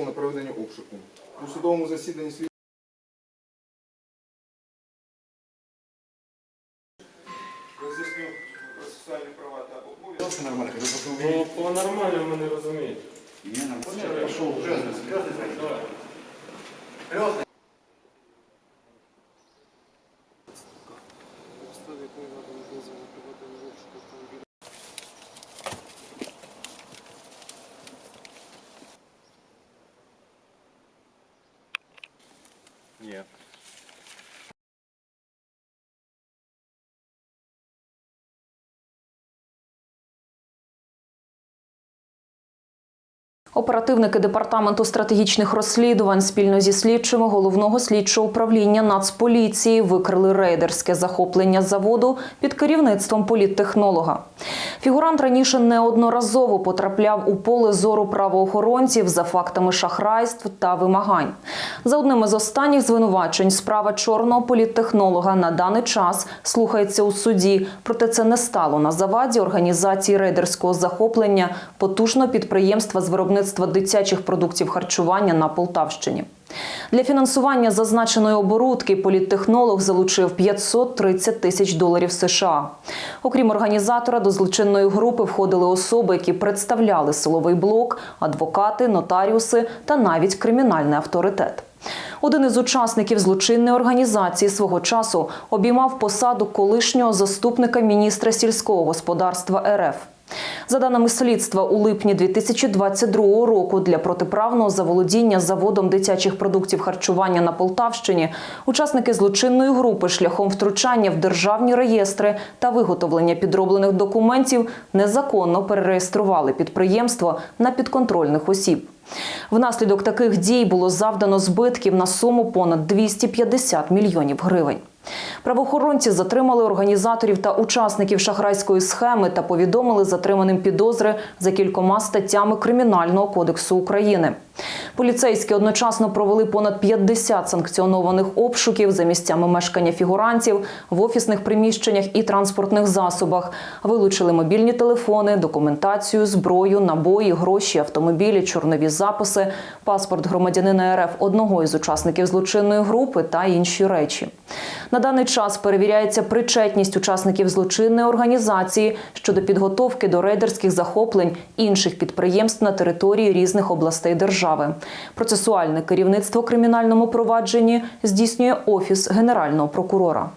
Дозвол на проведення обшуку. У судовому засіданні слід роз'ясню процесуальні права та обов'язки. нормально, Ну, по-нормальному не розумієте. Я пошел уже. Ні. Оперативники департаменту стратегічних розслідувань спільно зі слідчими головного слідчого управління Нацполіції викрили рейдерське захоплення заводу під керівництвом політтехнолога. Фігурант раніше неодноразово потрапляв у поле зору правоохоронців за фактами шахрайств та вимагань. За одним із останніх звинувачень справа чорного політтехнолога на даний час слухається у суді. Проте це не стало на заваді організації рейдерського захоплення потужного підприємства з виробництва дитячих продуктів харчування на Полтавщині. Для фінансування зазначеної оборудки політтехнолог залучив 530 тисяч доларів США. Окрім організатора, до злочинної групи входили особи, які представляли силовий блок, адвокати, нотаріуси та навіть кримінальний авторитет. Один із учасників злочинної організації свого часу обіймав посаду колишнього заступника міністра сільського господарства РФ. За даними слідства, у липні 2022 року для протиправного заволодіння заводом дитячих продуктів харчування на Полтавщині учасники злочинної групи шляхом втручання в державні реєстри та виготовлення підроблених документів незаконно перереєстрували підприємство на підконтрольних осіб. Внаслідок таких дій було завдано збитків на суму понад 250 мільйонів гривень. Правоохоронці затримали організаторів та учасників шахрайської схеми та повідомили затриманим підозри за кількома статтями Кримінального кодексу України. Поліцейські одночасно провели понад 50 санкціонованих обшуків за місцями мешкання фігурантів в офісних приміщеннях і транспортних засобах. Вилучили мобільні телефони, документацію, зброю, набої, гроші, автомобілі, чорнові записи, паспорт громадянина РФ одного із учасників злочинної групи та інші речі. На даний час перевіряється причетність учасників злочинної організації щодо підготовки до рейдерських захоплень інших підприємств на території різних областей держави. Процесуальне керівництво кримінальному провадженні здійснює офіс генерального прокурора.